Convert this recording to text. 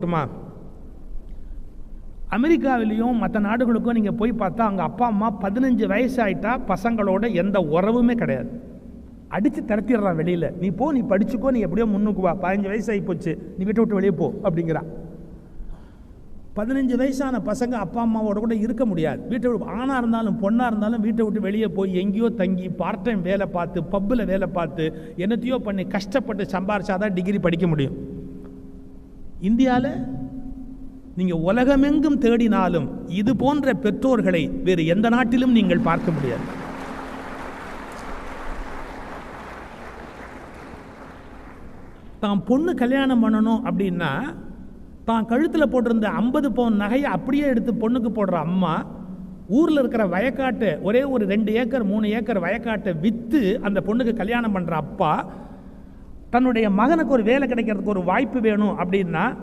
மட்டுமா அமெரிக்காவிலையும் மற்ற நாடுகளுக்கும் நீங்கள் போய் பார்த்தா அங்கே அப்பா அம்மா பதினஞ்சு வயசாயிட்டா பசங்களோட எந்த உறவுமே கிடையாது. அடித்து திரத்திடுறான் வெளியில். நீ போ நீ படிச்சுக்கோ நீ எப்படியோ முன்னுக்கு வா. பதினஞ்சு வயசு ஆகி போச்சு. நீ வீட்டை விட்டு வெளியே போ அப்படிங்கிறான் பதினஞ்சு வயசான பசங்க அப்பா அம்மாவோட கூட இருக்க முடியாது. வீட்டை விட்டு ஆணாக இருந்தாலும் பொண்ணாக இருந்தாலும் வீட்டை விட்டு வெளியே போய் எங்கேயோ தங்கி பார்ட் டைம் வேலை பார்த்து பப்பில் வேலை பார்த்து என்னத்தையோ பண்ணி கஷ்டப்பட்டு சம்பாரிச்சாதான் டிகிரி படிக்க முடியும். இந்தியாவில் நீங்கள் உலகமெங்கும் தேடினாலும் இது போன்ற பெற்றோர்களை வேறு எந்த நாட்டிலும் நீங்கள் பார்க்க முடியாது. தான் பொண்ணு கல்யாணம் பண்ணணும் அப்படின்னா தான் கழுத்தில் போட்டிருந்த ஐம்பது பவுன் நகையை அப்படியே எடுத்து பொண்ணுக்கு போடுற அம்மா ஊரில் இருக்கிற வயக்காட்டை ஒரே ஒரு ரெண்டு ஏக்கர் மூணு ஏக்கர் வயக்காட்டை விற்று அந்த பொண்ணுக்கு கல்யாணம் பண்ணுற அப்பா தன்னுடைய மகனுக்கு ஒரு வேலை கிடைக்கிறதுக்கு ஒரு வாய்ப்பு வேணும் அப்படின்னா